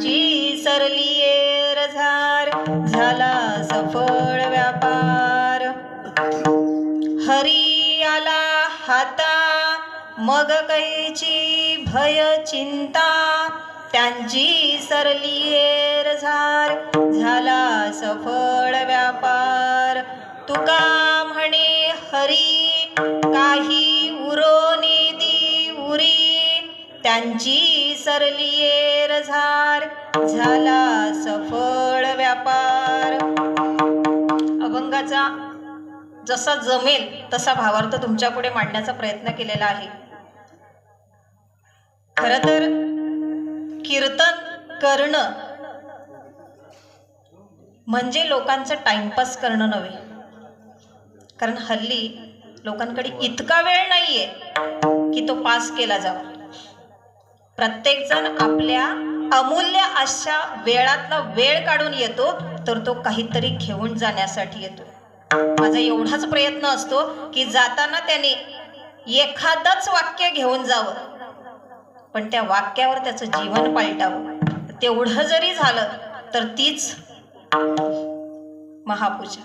ची सरली झार झाला सफळ व्यापार. हरी आला हाता मग कैची भय चिंता. त्यांची सरली झार झाला सफळ व्यापार. तुका त्यांची सरली झार झाला सफळ व्यापार. अभंगाचा जसा जमेल तसा भावार्थ तुमच्यापुढे मांडण्याचा प्रयत्न केलेला आहे. खर तर कीर्तन करणं म्हणजे लोकांचं टाइमपास करणं नव्हे. कारण हल्ली लोकांकडे इतका वेळ नाहीये की तो पास केला जावा. प्रत्येकजण आपल्या अमूल्य अशा वेळातला वेळ काढून येतो तर तो काहीतरी घेऊन जाण्यासाठी येतो. माझा एवढाच प्रयत्न असतो की जाताना त्याने एखादंच वाक्य घेऊन जावं. पण त्या वाक्यावर त्याचं जीवन पालटावं. तेवढं जरी झालं तर तीच महापूजा.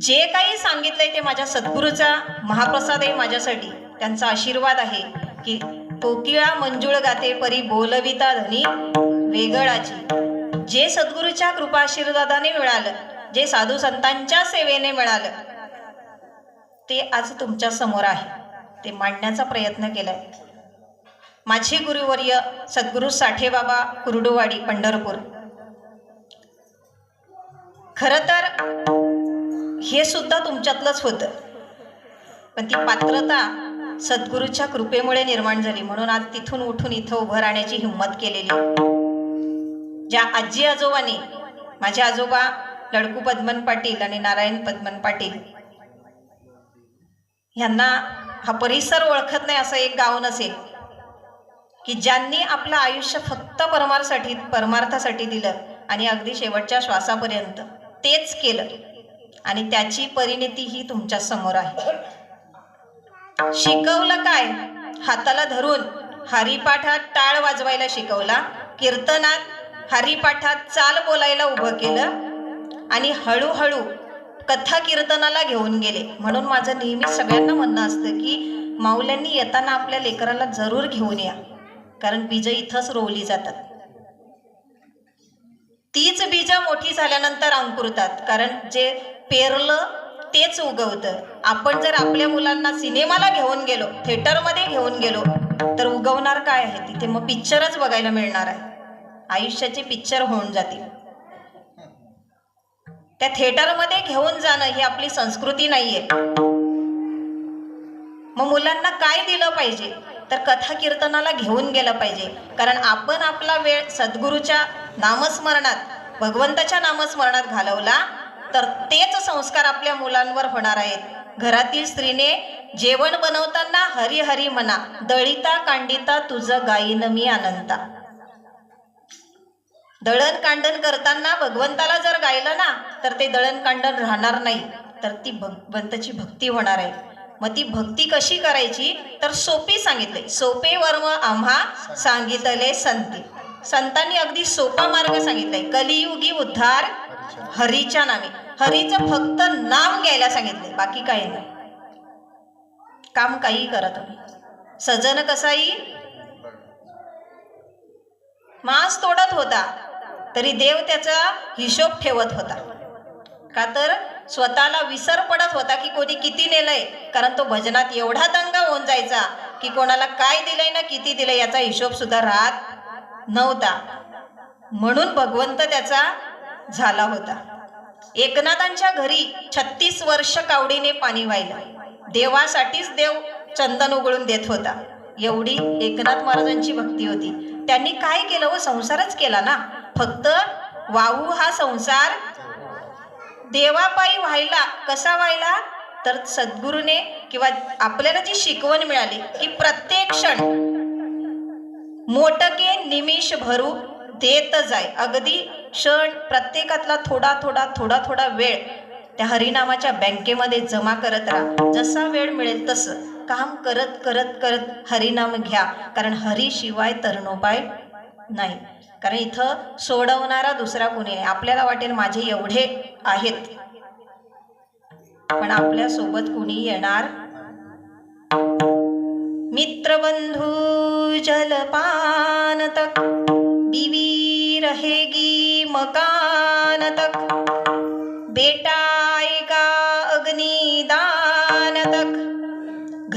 जे काही सांगितलंय ते माझ्या सद्गुरूचा महाप्रसाद आहे माझ्यासाठी त्यांचा आशीर्वाद आहे. की कोकिळा मंजुळ गाते परी बोलविता धनी वेगळाची. जे सद्गुरूच्या कृपाशीर्वादाने मिळालं जे साधू संतांच्या सेवेने मिळालं ते आज तुमच्यासमोर आहे. ते मांडण्याचा प्रयत्न केलाय. माझे गुरुवर्य सद्गुरू साठेबाबा कुर्डुवाडी पंढरपूर. खरं तर हे सुद्धा तुमच्यातलंच होतं. पण ती पात्रता सद्गुरूच्या कृपेमुळे निर्माण झाली. म्हणून आज तिथून उठून इथं उभं राहण्याची हिंमत केलेली. ज्या आजी आजोबांनी माझे आजोबा लडकू पद्मन पाटील आणि नारायण पद्मन पाटील ह्यांना हा परिसर ओळखत नाही असं एक गाव नसेल की ज्यांनी आपलं आयुष्य फक्त परमार्थसाठी परमार्थासाठी दिलं आणि अगदी शेवटच्या श्वासापर्यंत तेच केलं. आणि त्याची परिणिती ही तुमच्यासमोर आहे. शिकवलं काय? हाताला धरून हरिपाठात टाळ वाजवायला शिकवला. कीर्तनात हरिपाठात चाल बोलायला उभं केलं. आणि हळूहळू कथा कीर्तनाला घेऊन गेले. म्हणून माझं नेहमी सगळ्यांना म्हणणं असतं की माऊल्यांनी येताना आपल्या लेकराला जरूर घेऊन या. कारण बीज इथंच रोवली जातात. तीच बीज मोठी झाल्यानंतर अंकुरतात. कारण जे पेरलं तेच उगवतं. आपण जर आपल्या मुलांना सिनेमाला घेऊन गेलो थिएटरमध्ये घेऊन गेलो तर उगवणार काय आहे? तिथे मग पिक्चरच बघायला मिळणार आहे. आयुष्याचे पिक्चर होऊन जातील त्या थिएटरमध्ये घेऊन जाणं ही आपली संस्कृती नाहीये. मग मुलांना काय दिलं पाहिजे? तर कथा कीर्तनाला घेऊन गेलं पाहिजे. कारण आपण आपला वेळ सद्गुरूच्या नामस्मरणात भगवंताच्या नामस्मरणात घालवला तर तेच संस्कार आपल्या मुलांवर होणार आहेत. घरातील स्त्रीने जेवण बनवताना हरी हरी म्हणा दळिता कांडिता तुझं गायीन मी आनंदा दळण कांडण करताना भगवंताला जर गायलं ना तर ते दळण कांडण राहणार नाही. तर ती भगवंताची भक्ती होणार आहे. मग ती भक्ती कशी करायची? तर सोपी सांगितले. सोपे वर्म आम्हा सांगितले संती. संतांनी अगदी सोपा मार्ग सांगितलाय. कलियुगी उद्धार हरीच्या नावे. हरीचं फक्त नाम घ्यायला सांगितले बाकी काही नाही. काम काही करत नाही सजन कसाई? मांस तोडत होता तरी देव त्याचा हिशोब ठेवत होता. का तर स्वतःला विसर पडत होता की कोणी किती नेलंय कारण तो भजनात एवढा दंगा होऊन जायचा की कोणाला काय दिलंय ना किती दिलंय याचा हिशोब सुद्धा राहत नव्हता. म्हणून भगवंत त्याचा झाला होता. एकनाथांच्या घरी छत्तीस वर्ष कावडीने पाणी वाहिलं. देवासाठीच देव चंदन उघडून देत होता. एवढी एकनाथ महाराजांची भक्ती होती. त्यांनी काय केलं व संसारच केला ना. फक्त वाहू हा संसार देवापायी व्हायला कसा व्हायला? तर सद्गुरूने किंवा आपल्याला जी शिकवण मिळाली की प्रत्येक क्षण मोटके निमिष भरू देतच आहे. अगदी क्षण प्रत्येकातला थोडा थोडा थोडा थोडा वेळ त्या हरिनामाच्या बँकेमध्ये जमा करत राहा. जसा वेळ मिळेल तसं काम करत करत करत हरिनाम घ्या. कारण हरीशिवाय तरणोपाय नाही. कारण इथं सोडवणारा दुसरा कोणी नाही. आपल्याला वाटेल माझे एवढे आहेत. पण आपल्यासोबत कुणी येणार? मित्रबंधू जलपान तक बीवी रहेगी मकान तक। बेटा आएगा अग्निदान तक।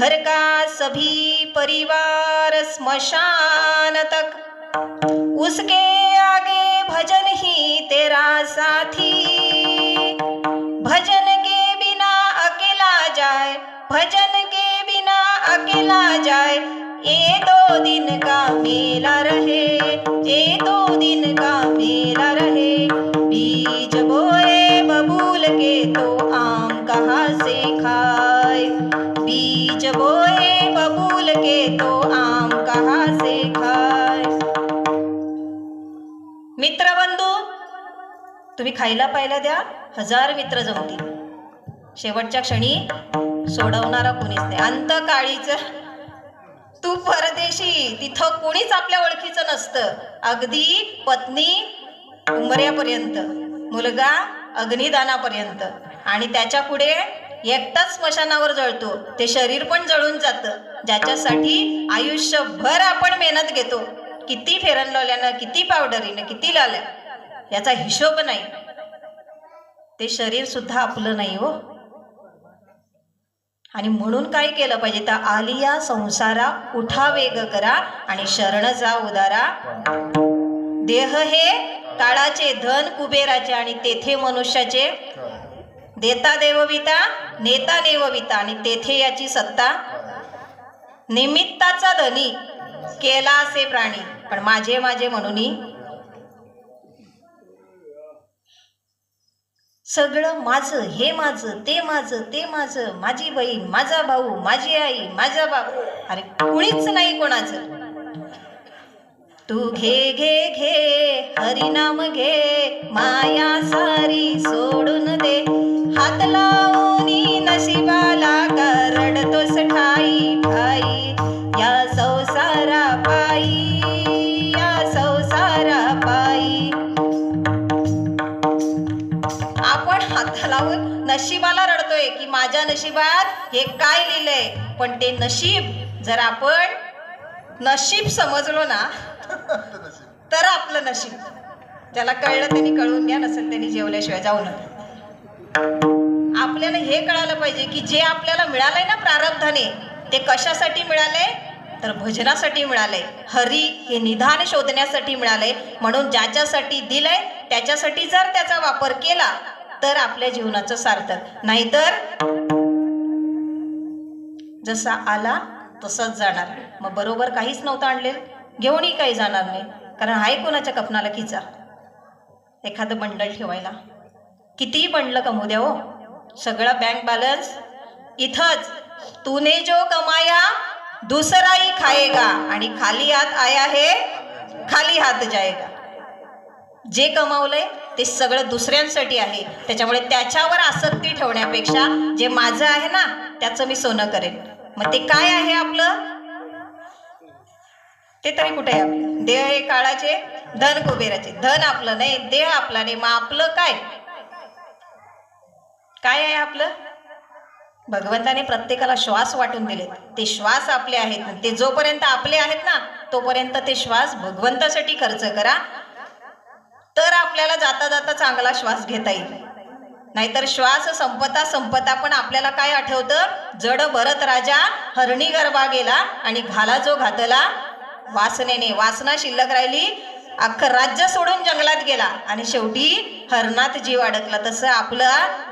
घर का सभी परिवार स्मशान तक। उसके आगे भजन ही तेरा साथी। भजन के बिना अकेला जाए, भजन के बिना अकेला जाए। ये दो दिन का मेला रहे ये दो दिन का मेला रहे। बीज बोए बबूल के तो आम कहाँ से खाए? बीज बोए बबूल के तो आम कहाँ से खाए? मित्रबंधू तुम्ही खायला पाहिला द्या हजार मित्र जमतील. शेवटच्या क्षणी सोडवणारा कोणीच नाही. अंत काळीचं तू परदेशी. तिथं कुणीच आपल्या ओळखीचं नसतं. अगदी पत्नी उमऱ्यापर्यंत मुलगा अग्निदानापर्यंत. आणि त्याच्या पुढे एकटाच स्मशानावर जळतो. ते शरीर पण जळून जातं. ज्याच्यासाठी आयुष्यभर आपण मेहनत घेतो. किती फेरन लावल्यानं किती पावडरीनं किती लावल्या याचा हिशोब नाही. ते शरीर सुद्धा आपलं नाही हो. आणि म्हणून काय केलं पाहिजे? तर आलिया संसारा उठा वेग करा आणि शरण जा उदारा. देह हे काळाचे धन कुबेराचे आणि तेथे मनुष्याचे. देता देवविता नेता देवविता आणि तेथे याची सत्ता. निमित्ताचा धनी केला असे प्राणी. पण माझे माझे म्हणून सगळं माझं हे माझं ते माझं ते माझं माझी बहीण माझा भाऊ माझी आई माझा बाबू अरे कुणीच नाही कोणाचं. तू घे घे घे हरिनाम घे माया सारी सोडून दे. हात लावून नशिबा माझ्या नशिबात हे काय लिहिलंय? पण ते नशीब जर आपण नशीब समजलो ना तर आपलं नशीब. ज्याला कळलं त्यांनी कळून घ्या नसेल त्यांनी जेवल्याशिवाय जाऊ नका. आपल्याला हे कळालं पाहिजे की जे आपल्याला मिळालंय ना प्रारब्धाने ते कशासाठी मिळालंय? तर भजनासाठी मिळालंय. हरी हे निधान शोधण्यासाठी मिळालंय. म्हणून ज्याच्यासाठी दिलंय त्याच्यासाठी जर त्याचा वापर केला तर आपल्या जीवनाचं सार्थक. नाहीतर जसा आला तसाच जाणार. मग बरोबर काहीच नव्हतं आणलेलं. घेऊनही काही जाणार नाही. कारण आहे कोणाच्या कपनाला खिचा? एखादं बंडल ठेवायला. कितीही बंडलं कमवू द्या हो. सगळा बँक बॅलन्स इथंच. तूने जो कमाया दुसराही खाएगा आणि खाली हात आया हे खाली हात जायगा. जे कमावलंय ते सगळं दुसऱ्यांसाठी आहे. त्याच्यामुळे त्याच्यावर आसक्ती ठेवण्यापेक्षा जे माझं आहे ना त्याचं मी सोनं करेन. मग ते काय आहे आपलं? ते तरी कुठे आहे आपलं? देह हे काळाचे धन कुबेराचे. धन आपलं नाही देह आपला नाही. मग आपलं काय? काय आहे आपलं? भगवंताने प्रत्येकाला श्वास वाटून दिले ते श्वास आपले आहेत. ते जोपर्यंत आपले आहेत ना तोपर्यंत ते श्वास भगवंतासाठी खर्च करा. तर आपल्याला जाता जाता चांगला श्वास घेता येईल. नाहीतर श्वास संपता संपता पण आपल्याला काय आठवतं? जड भरत राजा हरणी गरबा गेला आणि घाला जो घातला. वासनेने वासना शिल्लक राहिली. अख्खं राज्य सोडून जंगलात गेला आणि शेवटी हरणात जीव अडकला. तसं आपलं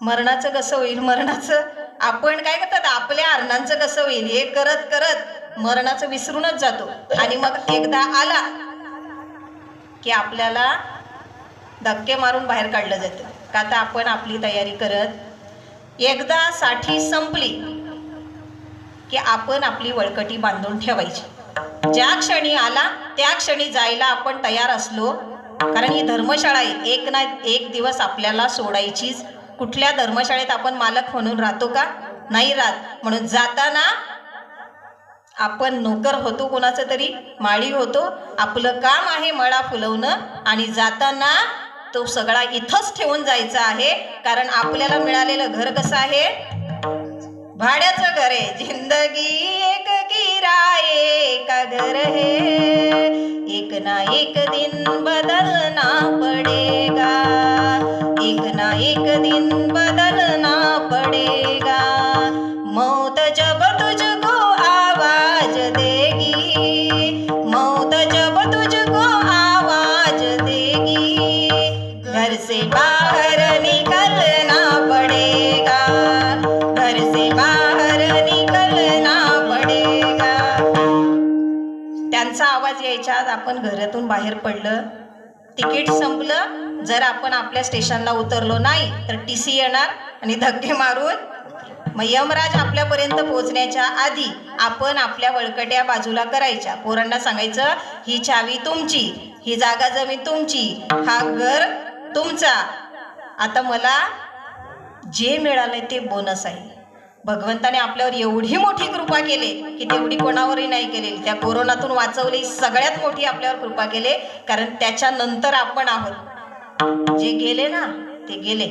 मरणाचं कसं होईल? मरणाचं आपण काय करतात? आपल्या हरणांचं कसं होईल? हे करत करत मरणाचं विसरूनच जातो. आणि मग एकदा आला की आपल्याला धक्के मारून बाहेर काढलं जातं. का तर आपण आपली तयारी करत एकदा साठी संपली की आपण आपली वळकटी बांधून ठेवायची. ज्या क्षणी आला त्या क्षणी जायला आपण तयार असलो. कारण ही धर्मशाळा आहे. एक ना एक दिवस आपल्याला सोडायचीच. कुठल्या धर्मशाळेत आपण मालक म्हणून राहतो का? नाही राहत. म्हणून जाताना आपण नोकर होतो कोणाचं तरी? माळी होतो. आपलं काम आहे मळा फुलवणं आणि जाताना तो सगळा इथंच ठेवून जायचा आहे. कारण आपल्याला मिळालेलं घर कसं आहे? भाड्याचं घर आहे. जिंदगी एक किराये का घर हे एक ना एक दिन बदलना पडेगा. एक ना एक दिन बदलना पडेगा. आपण घरातून बाहेर पडलं तिकीट संपलं जर आपण आपल्या स्टेशनला उतरलो नाही तर टी सी येणार आणि धक्के मारून मग यमराज आपल्यापर्यंत पोहोचण्याच्या आधी आपण आपल्या वळकट्या बाजूला करायच्या. पोरांना सांगायचं ही चावी तुमची ही जागा जमीन तुमची हा घर तुमचा. आता मला जे मिळालंय ते बोनस आहे. भगवंताने आपल्यावर एवढी मोठी कृपा केली की तेवढी कोणावरही नाही केलेली. त्या कोरोनातून वाचवली सगळ्यात मोठी आपल्यावर कृपा केली कारण त्याच्यानंतर आपण आहोत. जे गेले ना ते गेले.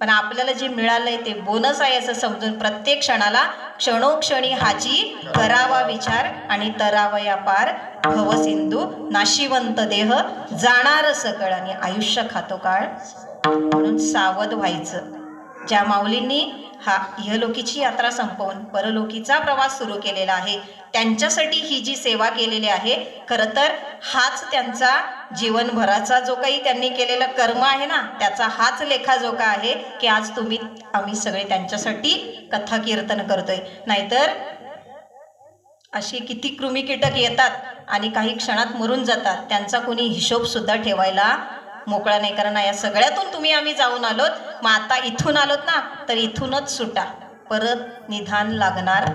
पण आपल्याला जे मिळालंय ते बोनस आहे असं समजून प्रत्येक क्षणाला क्षणोक्षणी हाची करावा विचार आणि तरावया पार भवसिंधू नाशिवंत देह जाणार सकळ आणि आयुष्य खातो काळ. म्हणून सावध व्हायचं. ज्या माऊलींनी हा इहलोकीची यात्रा संपवून परलोकीचा प्रवास सुरू केलेला आहे त्यांच्यासाठी ही जी सेवा केलेली आहे खरं तर हाच त्यांचा जीवनभराचा जो काही त्यांनी केलेलं कर्म आहे ना त्याचा हाच लेखाजोखा आहे की आज तुम्ही आम्ही सगळे त्यांच्यासाठी कथा कीर्तन करतोय. नाहीतर अशी किती कृमी कीटक येतात आणि काही क्षणात मरून जातात त्यांचा कोणी हिशोब सुद्धा ठेवायला मोकळा नाही कारण या सगळ्यातून तुम्ही आम्ही जाऊन आलोत. मग आता इथून आलोत ना तर इथूनच सुटा. परत निधान लागणार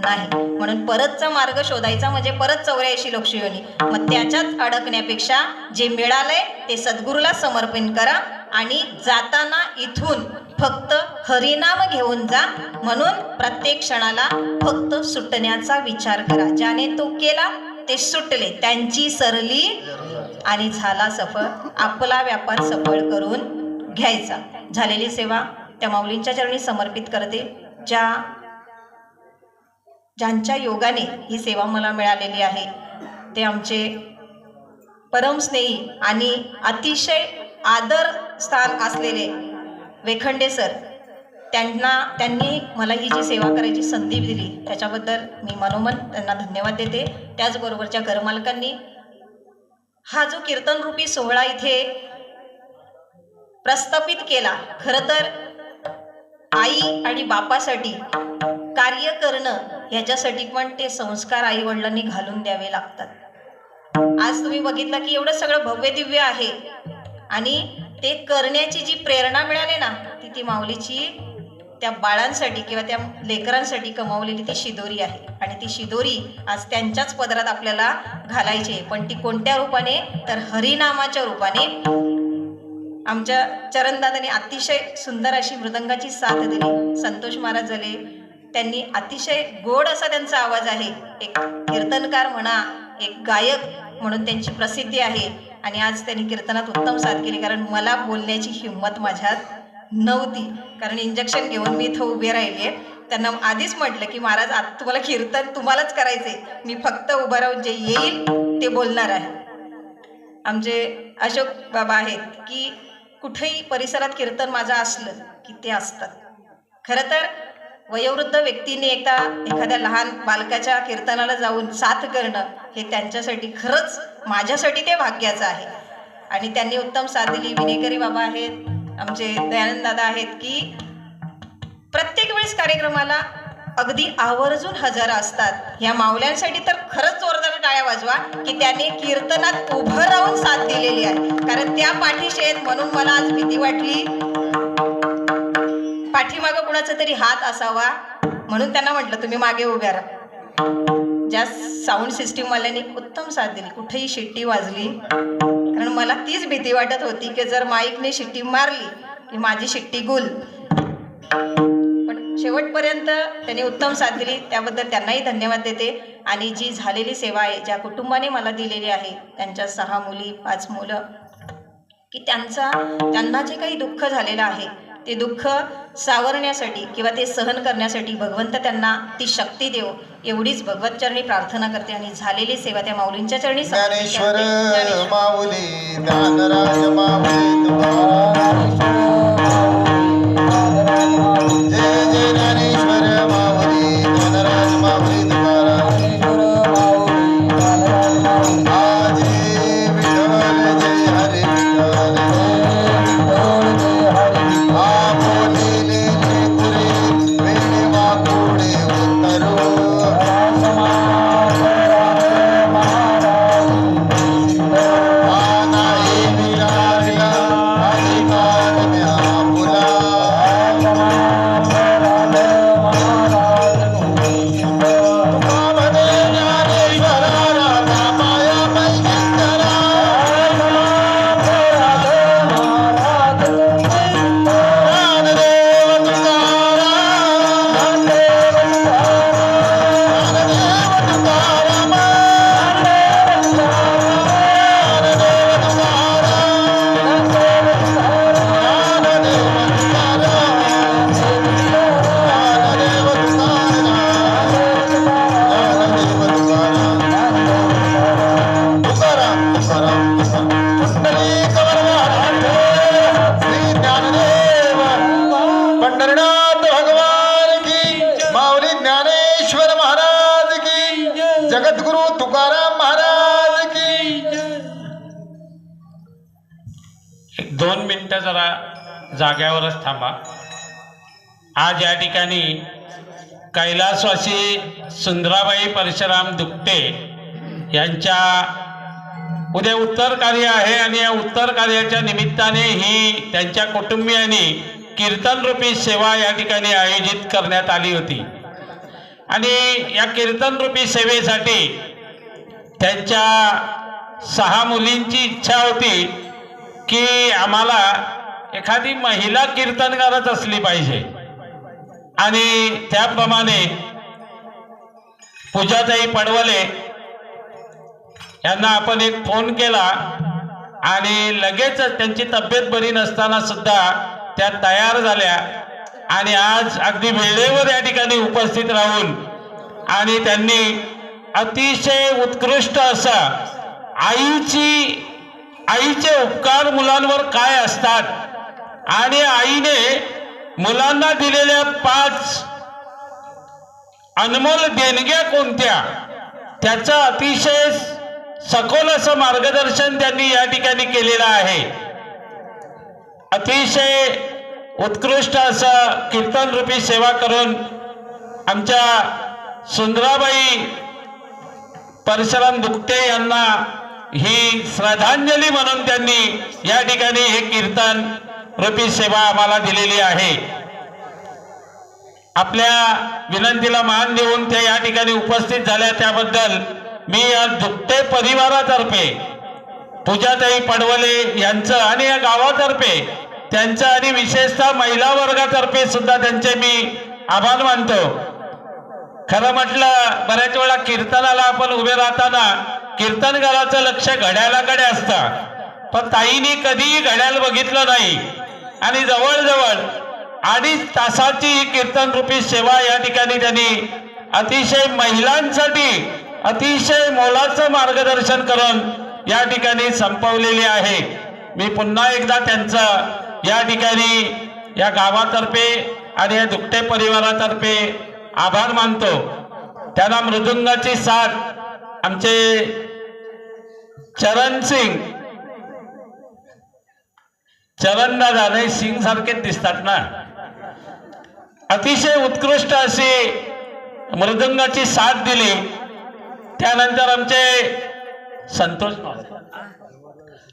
नाही. म्हणून परतचा मार्ग शोधायचा म्हणजे परत चौऱ्याऐंशी लोकशिवनी मग त्याच्यात अडकण्यापेक्षा जे मिळालंय ते सद्गुरूला समर्पण करा आणि जाताना इथून फक्त हरिनाम घेऊन जा. म्हणून प्रत्येक क्षणाला फक्त सुटण्याचा विचार करा. ज्याने तो केला ते सुटले. त्यांची सरली आणि झाला सफळ आपला व्यापार सफळ करून घ्यायचा. झालेली सेवा त्या माऊलींच्या चरणी समर्पित करते. ज्या ज्यांच्या योगाने ही सेवा मला मिळालेली आहे. ते आमचे परमस्नेही आणि अतिशय आदर स्थान असलेले वेखंडे सर त्यांना त्यांनी मला ही जी सेवा करायची संधी दिली त्याच्याबद्दल मी मनोमन त्यांना धन्यवाद देते. त्याचबरोबरच्या घरमालकांनी हा जो कीर्तनरूपी सोहळा इथे प्रस्थापित केला खरं तर आई आणि बापासाठी कार्य करणं ह्याच्यासाठी पण ते संस्कार आई वडिलांनी घालून द्यावे लागतात. आज तुम्ही बघितलं की एवढं सगळं भव्य दिव्य आहे. आणि ते करण्याची जी प्रेरणा मिळाली ना ती ती माऊलीची त्या बाळांसाठी किंवा त्या लेकरांसाठी कमावलेली ती शिदोरी आहे. आणि ती शिदोरी आज त्यांच्याच पदरात आपल्याला घालायची आहे. पण ती कोणत्या रूपाने? तर हरिनामाच्या रूपाने. आमच्या चरणदादाने अतिशय सुंदर अशी मृदंगाची साथ दिली. संतोष महाराज झाले त्यांनी अतिशय गोड असा त्यांचा आवाज आहे. एक कीर्तनकार म्हणा एक गायक म्हणून त्यांची प्रसिद्धी आहे. आणि आज त्यांनी कीर्तनात उत्तम साथ केली. कारण मला बोलण्याची हिंमत माझ्यात नव्हती. कारण इंजेक्शन घेऊन मी इथं उभे राहिले. त्यांना आधीच म्हटलं की महाराज आता तुम्हाला कीर्तन तुम्हालाच करायचंय. मी फक्त उभं राहून जे येईल ते बोलणार आहे. आमचे अशोक बाबा आहेत की कुठेही परिसरात कीर्तन माझं असलं की ते असतात. खरं तर वयोवृद्ध व्यक्तीने एकदा एखाद्या लहान बालकाच्या कीर्तनाला जाऊन साथ करणं हे त्यांच्यासाठी खरंच माझ्यासाठी ते भाग्याचं आहे. आणि त्यांनी उत्तम साथ दिली. विनेकरी बाबा आहेत आमचे दयानंद दादा आहेत की प्रत्येक वेळेस कार्यक्रमाला अगदी आवर्जून हजर असतात. या माऊल्यांसाठी तर खरंच जोरदार टाळ्या वाजवा की त्याने कीर्तनात उभं राहून साथ दिलेली आहे. कारण त्या पाठीशी आहेत म्हणून मला आज भीती वाटली. पाठीमागं कुणाचा तरी हात असावा म्हणून त्यांना म्हटलं तुम्ही मागे उभ्या राहा. ज्या साऊंड सिस्टीमवाल्यांनी उत्तम साथ दिली कुठेही शिट्टी वाजली. कारण मला तीच भीती वाटत होती की जर माईकने शिट्टी मारली की माझी शिट्टी गुल. पण शेवटपर्यंत त्यांनी उत्तम साथ दिली त्याबद्दल त्यांनाही धन्यवाद देते. आणि जी झालेली सेवा आहे ज्या कुटुंबाने मला दिलेली आहे त्यांच्या सहा मुली पाच मुलं की त्यांचा त्यांना जे काही दुःख झालेलं आहे ते दुःख सावरण्यासाठी किंवा ते सहन करण्यासाठी भगवंत त्यांना ती शक्ती देव एवढीच भगवतचरणी प्रार्थना करते आणि झालेली सेवा त्या माऊलींच्या चरणी ज्ञानेश्वर. माऊली ज्ञानराज माऊली की तुकाराम महाराज की दोन मिनिटं जरा जाग्यावरच थांबा. आज या ठिकाणी कैलासवासी सुंदराबाई परशुराम दुपटे यांच्या उद्या उत्तर कार्य आहे आणि या उत्तर कार्याच्या निमित्ताने ही त्यांच्या कुटुंबियांनी कीर्तनरूपी सेवा या ठिकाणी आयोजित करण्यात आली होती. आणि या कीर्तनरूपी सेवेसाठी त्यांच्या सहा मुलींची इच्छा होती की आम्हाला एखादी महिला कीर्तनकारच असली पाहिजे. आणि त्याप्रमाणे पूजाताई पडवले. यांना आपण एक फोन केला आणि लगेच त्यांची तब्येत बरी नसताना सुद्धा त्या तयार झाल्या. आणि आज अगदी वेळेवर या ठिकाणी उपस्थित राहून आणि त्यांनी अतिशय उत्कृष्ट असा आईची आईचे उपकार मुलांवर काय असतात आणि आईने मुलांना दिलेल्या पाच अनमोल देणग्या कोणत्या त्याचं अतिशय सखोल असं मार्गदर्शन त्यांनी या ठिकाणी केलेलं आहे. अतिशय उत्कृष्ट असं कीर्तन रूपी सेवा करून आमच्या सुंदराबाई परशुराम दुकटे यांना ही श्रद्धांजली म्हणून त्यांनी या ठिकाणी हे कीर्तन रूपी सेवा आम्हाला दिलेली आहे. आपल्या विनंतीला मान देऊन त्या या ठिकाणी उपस्थित झाल्या त्याबद्दल मी या दुकटे परिवारातर्फे पूजाताई पडवले यांचं आणि या गावातर्फे त्यांचं आणि विशेषतः महिला वर्गातर्फे सुद्धा त्यांचे मी आभार मानतो. खरं म्हटलं बऱ्याच वेळा कीर्तनाला आपण उभे राहताना कीर्तनकाराचं लक्ष घड्याळाकडे असतं. पण ताईने कधीही घड्याळ बघितलं नाही. आणि जवळजवळ अडीच तासाची ही कीर्तन रूपी सेवा या ठिकाणी त्यांनी अतिशय महिलांसाठी अतिशय मोलाचं मार्गदर्शन करून या ठिकाणी संपवलेली आहे. मी पुन्हा एकदा त्यांचं या ठिकाणी या गावातर्फे आणि या दुकटे परिवारातर्फे आभार मानतो. त्यांना मृदुंगाची साथ आमचे चरण सिंग. चरणदा झाले सिंग सारखेच दिसतात ना? अतिशय उत्कृष्ट अशी मृदुंगाची साथ दिली. त्यानंतर आमचे संतोष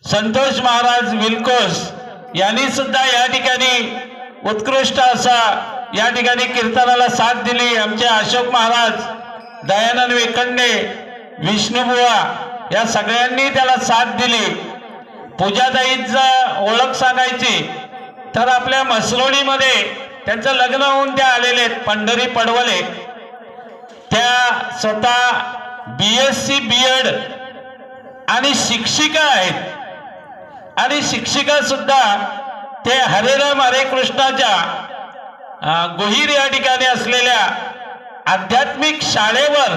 संतोष महाराज विलकोस. यांनी सुद्धा या ठिकाणी उत्कृष्ट असा या ठिकाणी कीर्तनाला साथ दिली. आमचे अशोक महाराज दयानंद वेकंडे विष्णुबुवा या सगळ्यांनी त्याला साथ दिली. पूजाताईंचा ओळख सांगायची तर आपल्या मसलोणीमध्ये त्यांचं लग्न होऊन त्या आलेले आहेत पंढरी पडवले. त्या स्वतः B S C B Ed आणि शिक्षिका आहेत. आणि शिक्षिका सुद्धा ते हरेराम हरे कृष्णाच्या गुहीर गोहीर या ठिकाणी असलेल्या आध्यात्मिक शाळेवर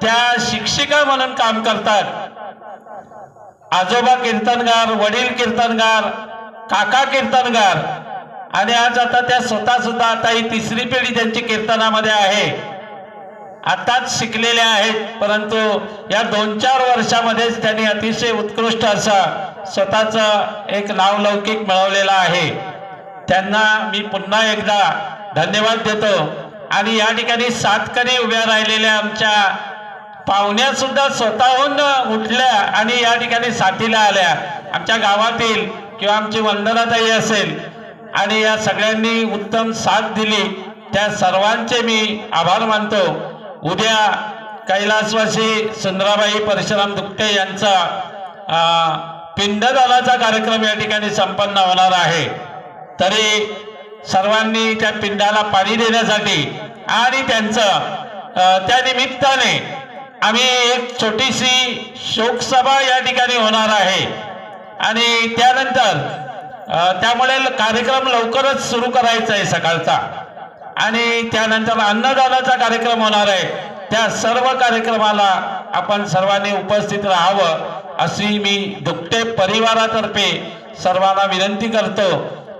त्या शिक्षिका म्हणून काम करतात. आजोबा कीर्तनगार वडील कीर्तनगार काका कीर्तनगार आणि आज आता त्या स्वतः सुद्धा आता ही तिसरी पिढी त्यांची कीर्तनामध्ये आहे. आताच शिकलेल्या आहेत परंतु या दोन चार वर्षामध्येच त्यांनी अतिशय उत्कृष्ट असा स्वतःचं एक नावलौकिक मिळवलेला आहे. त्यांना मी पुन्हा एकदा धन्यवाद देतो. आणि या ठिकाणी सातकरी उभ्या राहिलेल्या आमच्या पाहुण्या सुद्धा स्वतःहून उठल्या आणि या ठिकाणी साथीला आल्या. आमच्या गावातील किंवा आमची वंदनाताई असेल आणि या सगळ्यांनी उत्तम साथ दिली. त्या सर्वांचे मी आभार मानतो. उद्या कैलासवासी सुंदराबाई परशुराम दुपटे यांचा पिंडदानाचा कार्यक्रम या ठिकाणी संपन्न होणार आहे. तरी सर्वांनी त्या पिंडाला पाणी देण्यासाठी आणि त्यांचं त्या निमित्ताने आम्ही एक छोटीशी शोकसभा या ठिकाणी होणार आहे. आणि त्यानंतर त्यामुळे कार्यक्रम लवकरच सुरू करायचा आहे सकाळचा. आणि त्यानंतर अन्नदानाचा कार्यक्रम होणार आहे. त्या सर्व कार्यक्रमाला आपण सर्वांनी उपस्थित राहावं. अशी मी दुपटे परिवारातर्फे सर्वांना विनंती करतो.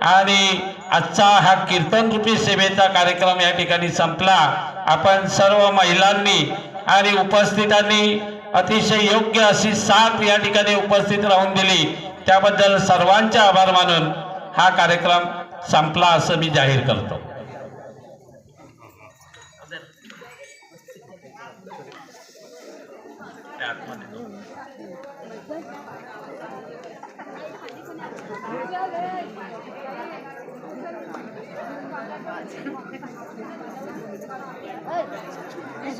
आणि आजचा हा कीर्तन रूपी सेवेचा कार्यक्रम या ठिकाणी संपला. आपण सर्व महिलांनी आणि उपस्थितांनी अतिशय योग्य अशी साथ या ठिकाणी उपस्थित राहून दिली. त्याबद्दल सर्वांचे आभार मानून हा कार्यक्रम संपला असं मी जाहीर करतो.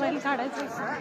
मोबाईल काढायचा